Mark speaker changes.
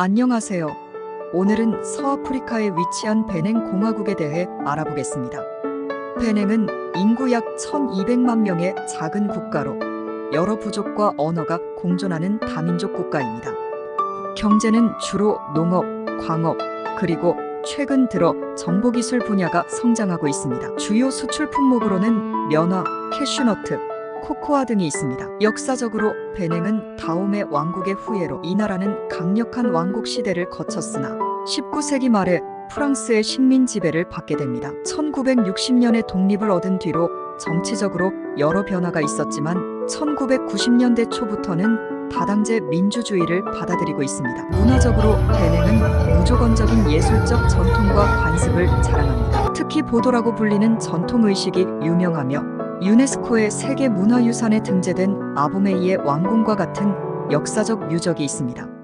Speaker 1: 안녕하세요. 오늘은 서아프리카에 위치한 베냉 공화국에 대해 알아보겠습니다. 베냉은 인구 약 1200만 명의 작은 국가로 여러 부족과 언어가 공존하는 다민족 국가입니다. 경제는 주로 농업, 광업, 그리고 최근 들어 정보기술 분야가 성장하고 있습니다. 주요 수출 품목으로는 면화, 캐슈너트, 코코아 등이 있습니다. 역사적으로 베냉은 다오메 왕국의 후예로 이 나라는 강력한 왕국 시대를 거쳤으나 19세기 말에 프랑스의 식민 지배를 받게 됩니다. 1960년에 독립을 얻은 뒤로 정치적으로 여러 변화가 있었지만 1990년대 초부터는 다당제 민주주의를 받아들이고 있습니다. 문화적으로 베냉은 무조건적인 예술적 전통과 관습을 자랑합니다. 특히 보도라고 불리는 전통 의식이 유명하며 유네스코의 세계 문화유산에 등재된 아보메이의 왕궁과 같은 역사적 유적이 있습니다.